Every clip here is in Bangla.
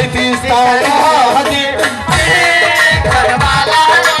पैतीस ताला हजी करवाला ने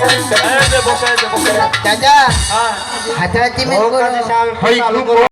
বসে বসে চাচা হাতাহাতি মেয়ে করে। সব